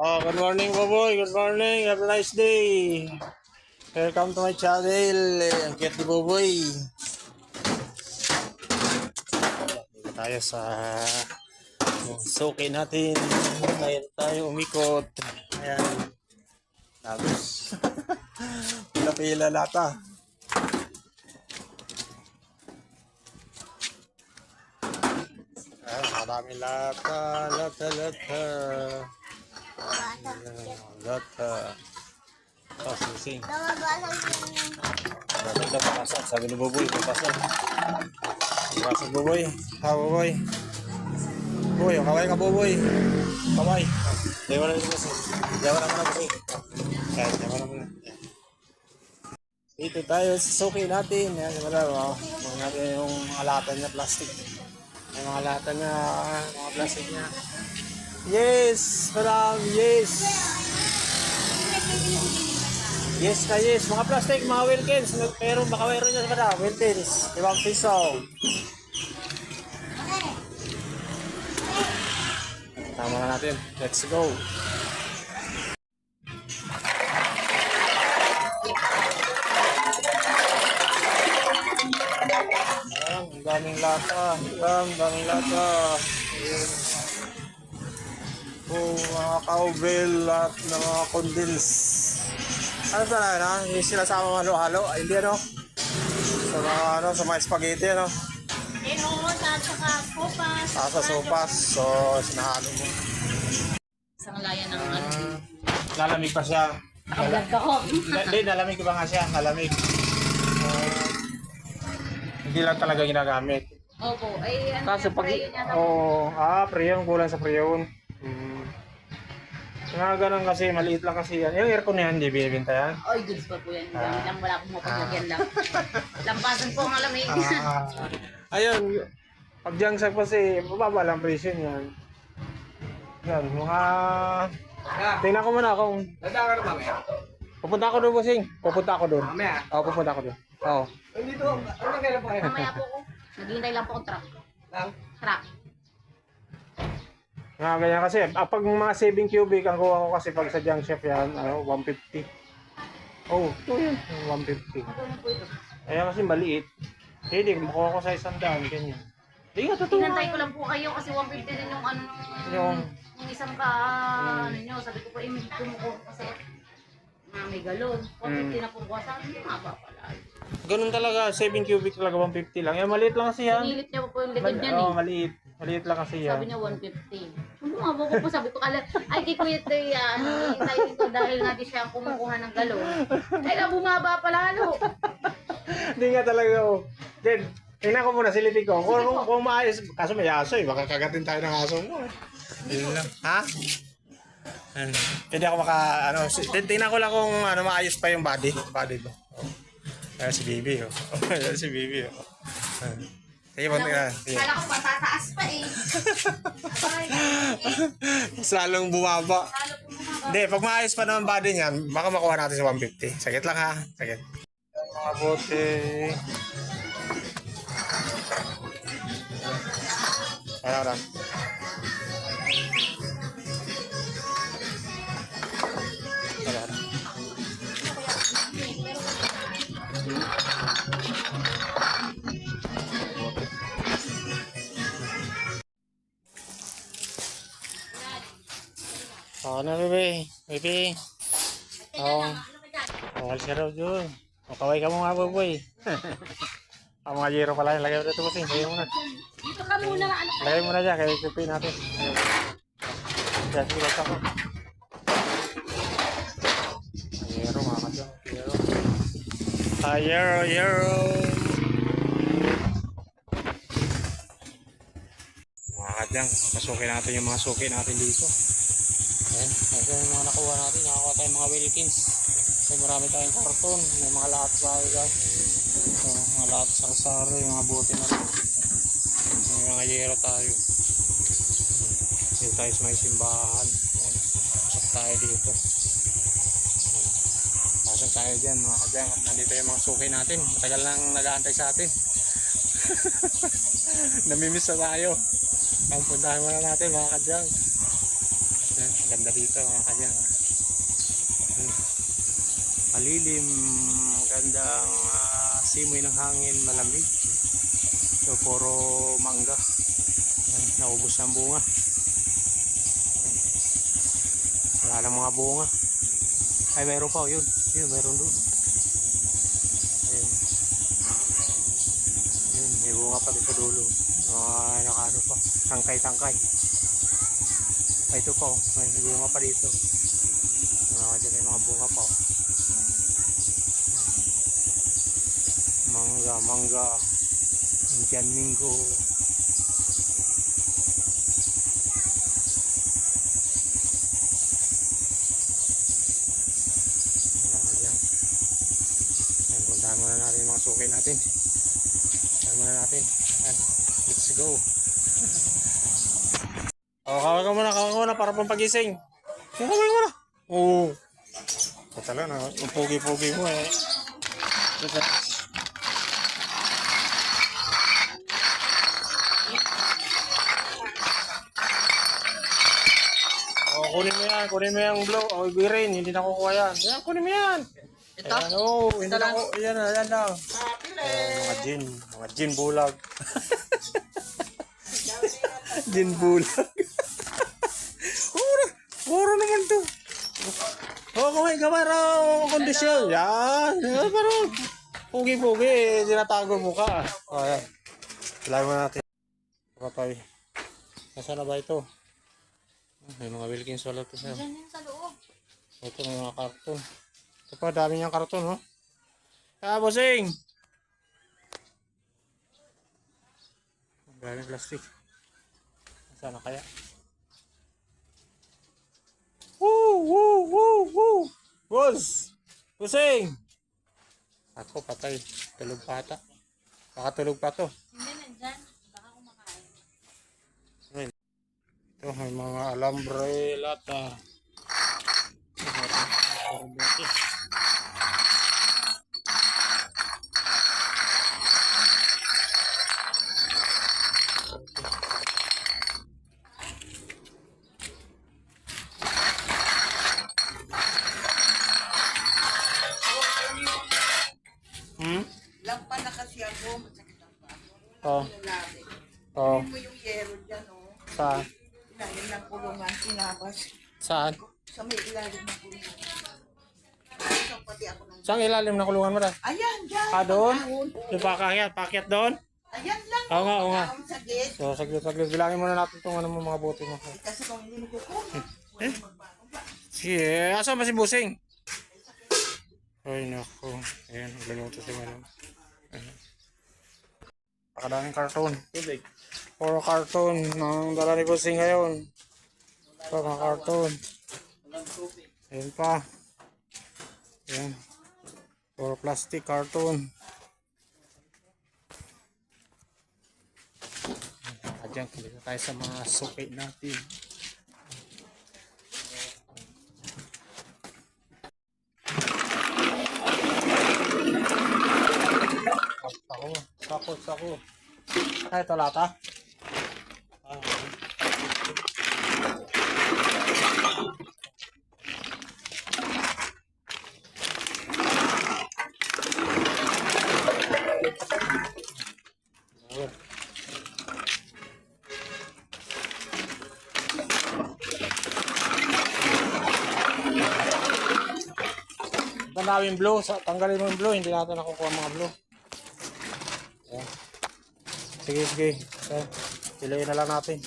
Oh, good morning, Boboy. Good morning. Have a nice day. Welcome to my channel. Eh, Ang cute ni Boboy. Dito tayo sa suki natin. Ngayon tayo umikot. Ayan. Tapos, pila-pila lata. Ah, marami lata, lata, lata. Lata. Oh, susing. Maganda papasan. Sabi ni Boboy, papasan. Papasan Boboy. Ha, Boboy. Boboy, oh, kaway ka Boboy. Kaway. Dewa na rin kasi. Dewa na muna Boboy. Kahit dewa na muna. Dito tayo sa suki natin. Yan, wala. Oh. Mga natin yung mga lata niya plastic. Yung mga lata niya, mga plastic niya. Yes, madam, yes. Yes na yes. Mga plastic, mga Wilkins. Pero baka mayroon niya madam, Wilkins. Ibang piso. Tama na natin. Let's go. Ang daming lata. Ang daming lata. Ayan. Oh, mga cowbell at na mga condense. Ano ba na, no? Hindi sila sama halo-halo. Ay, Hindi, ano? Sa mga, ano, sa mga spaghetti, ano? Oo, sa saka sopas. Saka sa sopas. So, sinahalo mo. Isang laya ng ano. Lalamig pa siya. Vlog ka ko. Hindi, nalamig ko ba nga siya? Nalamig. Ah, hindi lang talaga ginagamit. Opo, ay ano Kaso pag... oh, ah, preyon. Kulang sa preyon. Hmm. Nga ganun kasi, maliit lang kasi yan. Yung aircon na yan, hindi binibenta yan. Oy, goods pa po yan. Gamit lang wala akong mapaglagyan lang. Lampasan po ang alamig. Ah, ayun, pag diyan sa kasi, mababa lang presyo niyan. Yan, mga... Tingnan ko muna kung... Nandang ka mamaya. Pupunta ako doon, bossing. Pupunta ako doon. Mamaya. Oo, pupunta ako doon. Oo. Nandito, ano kailan pa kayo? Mamaya po ko. Naghihintay lang po akong truck. Lang? Truck. Nga ganyan kasi, ah, pag mga 7 cubic, ang kuha ko kasi pag sa junk shop yan, ano, 150. Oh, ito yun, 150. Ano po ito? Kaya kasi maliit. Hindi, makuha ko sa isang daan, ganyan. Hindi nga, totoo. Hinantay ko lang po kayo kasi 150 din yung ano Yung- yung isang ka ano nyo. Sabi ko pa, eh, may kumukuha ko kasi na may galon. 150 na po ko. Sabi ko, nga ba pala. Ganun talaga, 7 cubic talaga, 150 lang. Eh, maliit lang kasi yan. Pinilit niya po yung likod niyan Oo, eh. maliit. Maliit lang kasi yan. Sabi niya 150. Bumaba ko po, sabi ko, kala, ay kay Kuya Tay, ano, hintayin ko dahil nga di siya ang kumukuha ng galon. Ay na, bumaba pala, ano. Hindi nga talaga, oh. Then, tingnan ko muna, silipin ko. Kung, kung, kung maayos, kaso may aso eh. Baka kagatin tayo ng aso mo eh. Yun lang. Ha? Ano? Hindi ako maka, ano, si- tin- tingnan ko lang kung ano, maayos pa yung body. Body ba? Oh. Ayan si Bibi, oh. Ayan si Bibi, oh. Ayan. Sige, ka. Sige. Kala ko patataas pa eh. Ay, Mas lalong bumaba. lalo po bumaba. Hindi, pag maayos pa naman body niyan, baka makuha natin sa 150. Sagit lang ha. Sagit. Mga bote. Ano, ano? Oo na, bebe. Bebe. Oo. Oh, alis ka raw dun. O, kaway ka mo nga, boy. Ang mga zero pala. Lagay mo dito, bossing. Lagay mo na. Dito ka muna, ano. Lagay mo na dyan. Kaya ipipin natin. Dyan, sige, basta ko. Zero, mga kadyang. Zero. Ah, zero, zero. Mga kadyang, masuki natin yung mga suki natin dito. Ayan, ito yung mga nakuha natin. Nakakuha tayong mga Wilkins. May marami tayong karton. May mga lahat tayo guys. So, mga lahat sa kasaro, yung mga bote na rin. May mga yero tayo. Dito tayo sa may simbahan. Ayan. Pasok tayo dito. Pasok tayo dyan mga kadyang. Nandito yung mga suki natin. Matagal nang nag-aantay sa atin. Namimiss na tayo. Ang puntahan muna natin mga kadyang. Ganda dito mga kadyang. Hmm. Malilim, gandang ah, simoy ng hangin, malamig. So, puro mangga. Naubos na ang bunga. Wala na mga bunga. Ay, mayroon pa. Yun. Yun, mayroon doon. Ayan. Yun, may bunga pa dito dulo. Mga nakano pa. Tangkay-tangkay. Ay, ito pa. Oh. May bunga pa dito. Mga dyan may mga bunga pa. Oh. Mangga, mangga. Indian. Ayan, puntahan muna natin mga suki natin. Puntahan muna natin. Ayan, let's go. Oh, kawin ka muna, kawin ka muna para pampagising. Kawin ka muna. Oo. Oh. talaga na, ang pogi-pogi mo eh. Oh, kunin mo yan, kunin mo yung blue. Oh, green, hindi na kukuha yan. Yan, kunin mo yan. Ito? Ayan, oh, hindi na ko, yan na, yan lang. Ayan, mga gin, mga gin bulag. gin bulag. Puro, puro naman to. Oh, kumain ka para kondisyon. Yan, yan, pero pugi-pugi, tinatago mo ka. Oh, yan. Kailangan mo natin. Patay. Nasaan na ba ito? May mga Wilkins wala to sa'yo. Diyan yan sa loob. Ito may mga karton. Ito pa, dami niyang karton, oh. Ah, bossing! Ang daming plastic. Saan na kaya? Woo! Woo! Woo! Boss! Bossing! Ako, patay. Tulog pa ata. Baka tulog pa to. Hindi, nandyan. Baka kumakain. Ito, may mga alambre, lata. Karbote. Oh, oh. Tingnan mo yung yero dyan, oh. Saan? Ilalim ng kulungan, sinabas. Saan? Sa may ilalim ng kulungan. Isang pati ako ng... Saan ilalim na kulungan mo na? Ayan, dyan. Ah, doon? Yung pakakyat, pakyat doon? Ayan lang. Oo nga, oo nga. So, saglit, saglit. Bilangin muna natin itong ano mo, mga bote mo. Kasi kung hindi mo kukuha, Eh? Sige, asa ba si Busing? Ay, nako. Ayan, nagluluto si Madam. Ayan. Pakadaming karton. Puro karton ng dala ni Busing ngayon. Ito, mga karton. Ayan pa. Ayan. Puro plastic karton. Ayan, dito tayo sa mga suki natin. Ako, sako. Ay, ito lata. Ah, yung blue. Tanggalin mo yung blue. Hindi natin nakukuha mga blue. Sige, sige. Ayan. Pilayin na lang natin.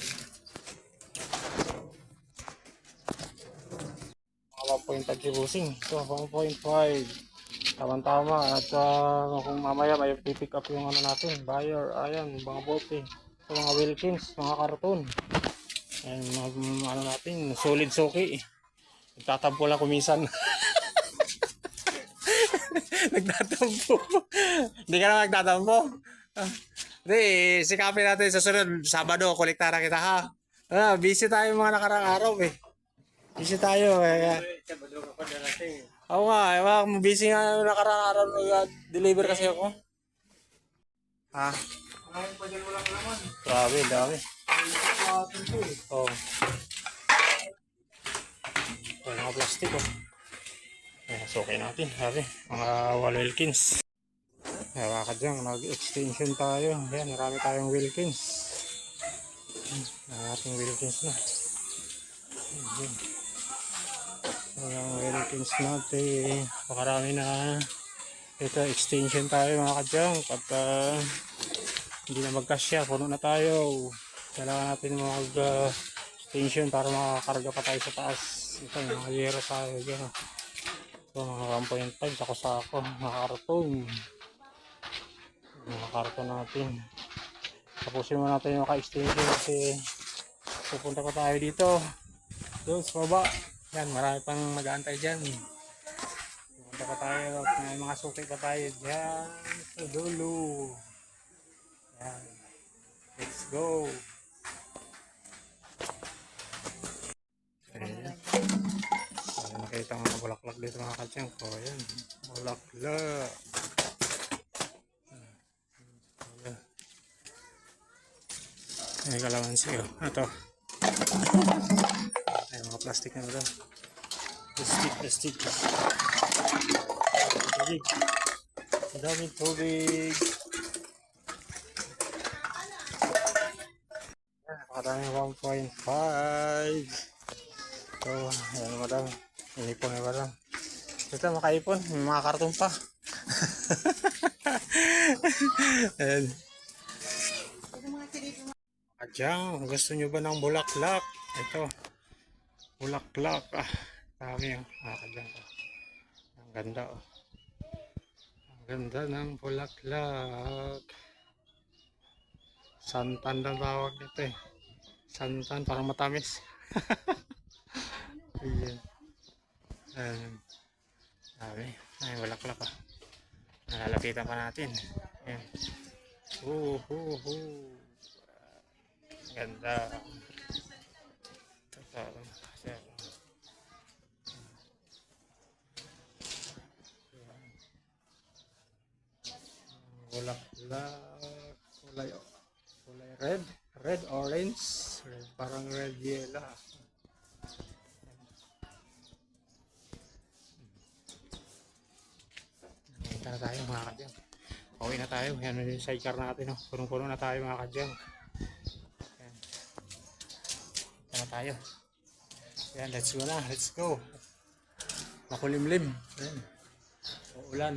Mga 1.5 kibusing. Ito, 1.5. Tama-tama. At ah, kung mamaya may pipick up yung ano natin. Buyer. Ayan, mga bote. Ito, mga Wilkins. Mga karton. Ayan, mga, ano natin. Solid suki. Nagtatampo lang kumisan. nagtatampo. Hindi ka na nagtatampo. Hindi, sikapin natin sa sunod. Sabado, kolekta na kita ha. Ah, busy tayo mga nakarang araw eh. Busy tayo eh. Oo nga, eh, mga busy nga yung nakarang araw. Nag-deliver kasi ako. Ha? Grabe, dami. Oh. mga plastic oh. Ayan, suki natin, sabi. Mga wall Wilkins. Kaya ka dyan, nag-extension tayo. Ayan, marami tayong Wilkins. Ang ating Wilkins na. Ayan. Ayan, Wilkins natin. Pakarami na. Ito, extension tayo mga kadyang. At ah, hindi na magkasya, puno na tayo. Kailangan natin mag ah, extension para makakarga pa tayo sa taas. Ito, mga yero tayo dyan. Ito, mga 1.5 sako-sako, mga karton. Mga karton natin. Tapusin mo natin yung ka-extension kasi pupunta pa tayo dito. Doon sa baba. Yan, marami pang mag-aantay dyan. Pupunta pa tayo at may mga suki pa tayo dyan sa dulo. Yan. Let's go. Ayan. Nakita mga bulaklak dito mga kadyang ko. Ayan. Bulaklak. Ayan. May kalamansi oh. Ito. Ay, mga plastic na ito. Plastic, plastic. Tubig. Ang daming tubig. Ayan, Napakadaming 1.5. So, ayan madam. Inipon na madam. Ito, makaipon. May mga karton pa. ayan. Adyang, gusto nyo ba ng bulaklak? Ito. Bulaklak. Ah, dami oh. Ah, kadyang. Ang ganda oh. Ang ganda ng bulaklak. Santan ang tawag nito eh. Santan, parang matamis. Ayan. Ayan. Dami. Ay, bulaklak ah. Nalalapitan pa natin. Ayan. Uh, uh, uh. Ganda. Ito, kasi, Bulaklak. Kulay, kulay red. Red, orange. Red, parang red yellow. Punta tayo mga kadyang. Pauwi na tayo. Yan na yung sidecar natin. Oh. Punong-puno na tayo mga kadyang. Yan. Punta na tayo. Yan, let's go na. Let's go. Makulimlim. Yan. Uulan.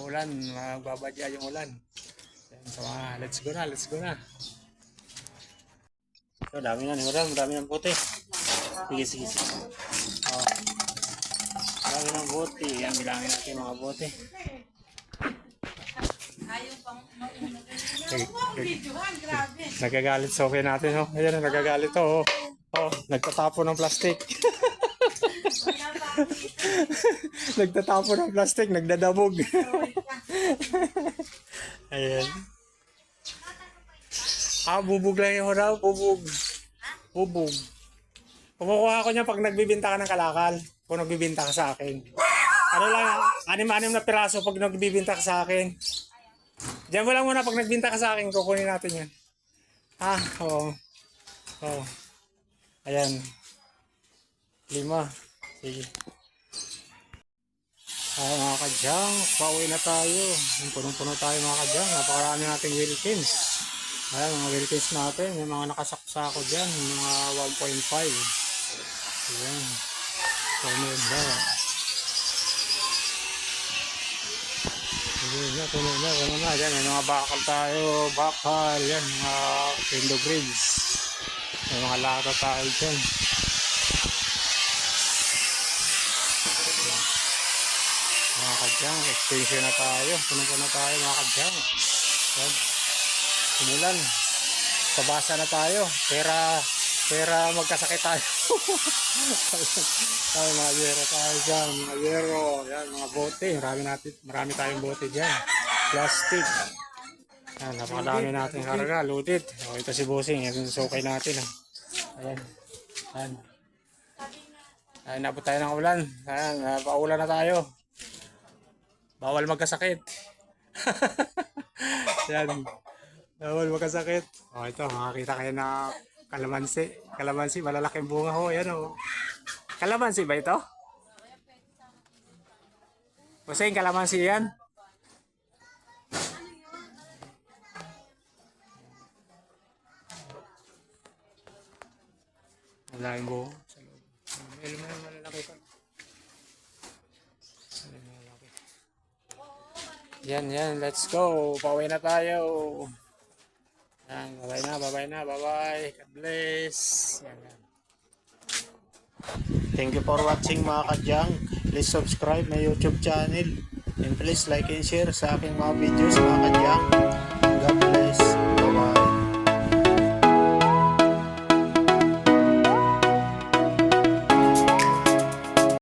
Uulan. Magbabadya yung ulan. Yan, so ah, let's go na. Let's go na. So, dami na Madam. Dami ng puti. Sige, sige, sige. Oh. Dami ng bote. Yan, bilangin natin mga bote. Nag-. Nagagalit sa okay natin, oh. Ayan, nagagalit to, oh. Oh, nagtatapo ng plastic. nagtatapo ng plastic, nagdadabog. Ayan. Ah, bubog lang yung raw, bubog. Bubog. Kumukuha ko niya pag nagbibinta ka ng kalakal. Kung nagbibinta ka sa akin. Ano lang, anim-anim na piraso pag nagbibinta ka sa akin. Diyan mo lang muna pag nagbinta ka sa akin, kukunin natin yan. Ah, oo. Oo. Ayan. Lima. Sige. Ay, mga kadyang, pauwi na tayo. Punong-puno tayo mga kadyang. Napakarami nating Wilkins. Ayan, mga Wilkins natin. May mga nakasaksako dyan. Yung Mga 1.5. Ayan. Puno na. Puno na, puno na, puno na. Ayan, may mga bakal tayo. Bakal. Yan, mga window grills. May mga lata tayo dyan. Mga kadyang, extension na tayo. Puno na tayo mga kadyang. Yan. Simulan. Pabasa na tayo. Pera, pera magkasakit tayo. Ay, mga yero tayo dyan. Mga yero. Yan, mga bote. Marami, natin, marami tayong bote dyan. Plastic. Yan, napakadami natin karga. Loaded. O, ito si Bossing. Yan yung sukay natin. ah. Ayan. Ayan. Ay, nabot tayo ng ulan. Ayan, uh, paulan na tayo. Bawal magkasakit. Yan. Bawal magkasakit. Oh, ito, makakita kayo na kalamansi. Kalamansi, malalaking bunga ho. Ayan oh. Kalamansi ba ito? Hussein, kalamansi yan? Wala yung buo. Sa loob. Ilan na malalaki pa. Yan, yan. Let's go. Pauwi na tayo. Yan. Bye na, bye na, bye-bye. God bless. Yan, yan. Thank you for watching mga kadyang. Please subscribe my YouTube channel. And please like and share sa aking mga videos mga kadyang. God bless.